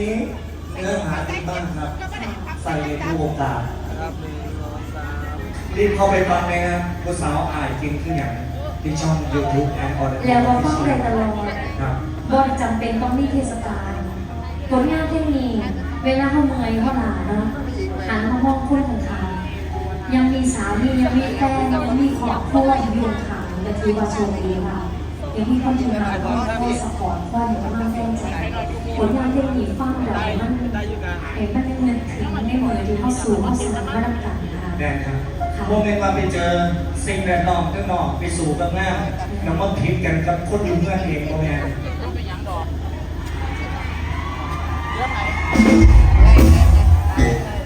นี้เนื้อหาที่บ้างครับ ใส่ในทุกโอกาสครับหนึ่งสองสามรีบเข้าไปฟังเลยนะผู้สาวอ่านจริงขึ้นอย่างที่ช่อง YouTube แอนออร์แล้วก็ฟังไปตลอดครับบอจำเป็นต้องมีเทศกาลผลงานเพลงนี้เวลาเขาเมื่อยเขาหนาเนาะหันมามองคนของเขายังมีสามียังมีแฟนยังมีครอบครัวอยู่บนเขาแต่ถือว่าโชคดีค่ะยังมีคนที่มาก็ก็สปอร์ตว่าอย่างนั้นแฟนใจผลงานเพลงนี้ ฟังแล้วมันได้อยู่กันเห็นมันยังนึกถึงในมือที่เขาสู่เขาสั่งมาดังกันนะคะแดนครับโมเมนต์มาไปเจอสิ่งแวดล้อมข้างนอกไปสู่ข้างหน้าแล้วมาพิดกันกับคนอยู่เมืองเองโมเมนต์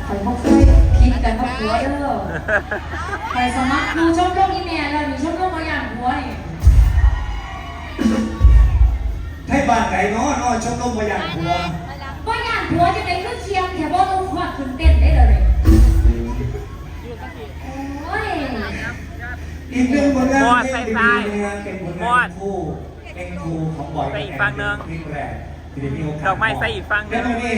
ข่อยบ่เคยคิดกันกับผัวเด้อข่อยสมัครดูชมรมอีเมลแล้วดูชมรมมาอย่างผัวนี่ให้บ้านไหนเนาะเนาะชมรมพยานหัว บ่อย่างผัวจะได้ขึ้นเคียงแถวบ่ลงคอดขึ้นเต้นได้เลยโอ้ยอีกหนึ่งผลงานเพลงดีๆนะครับเป็นผลงานคู่เพลงคู่ของบอยไปอีกฝั่งหนึ่งเพลงแรกที่ได้มีโอกาสดอกไม้ใส่อีกฝั่งหนึ่ง แล้วนี่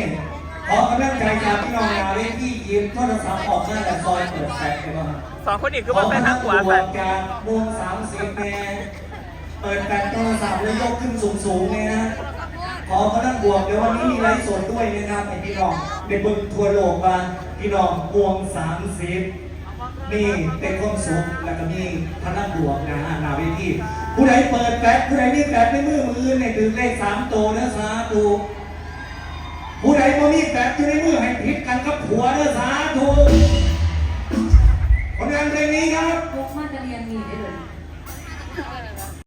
ขอกำลังใจจากพี่น้องนาเล่นที่ยืมโทรศัพท์ออกมาแต่ซอยเปิดแฟลชเลยว่าสองคนอีกคือว่าเป็นทั้งหัวขอสัมานจากวงสามสิบแน่เปิดแฟลชโทรศัพท์แล้วยกขึ้นสูงๆเลยนะ ขอพนักบวกเดี๋ยววันนี้มีไลฟ์สดด้วยนะครับให้พี่น้องในเบึงทัวร์โลกมาพี่น้องวงสามสิบนี่เป็นความสุขแล้วก็มีพนักบวกนะฮะนาเวทีผู้ใดเปิดแฟลชผู้ใดมีแฟลชในมือมือในถึงเลขสามโตนะสาธุผู้ใดบ่มีแฟลชอยู่ในมือให้ผิดกันกับผัวนะสาธุผลงานเพลงนี้ครับ พกมาจะเรียนมีได้เลย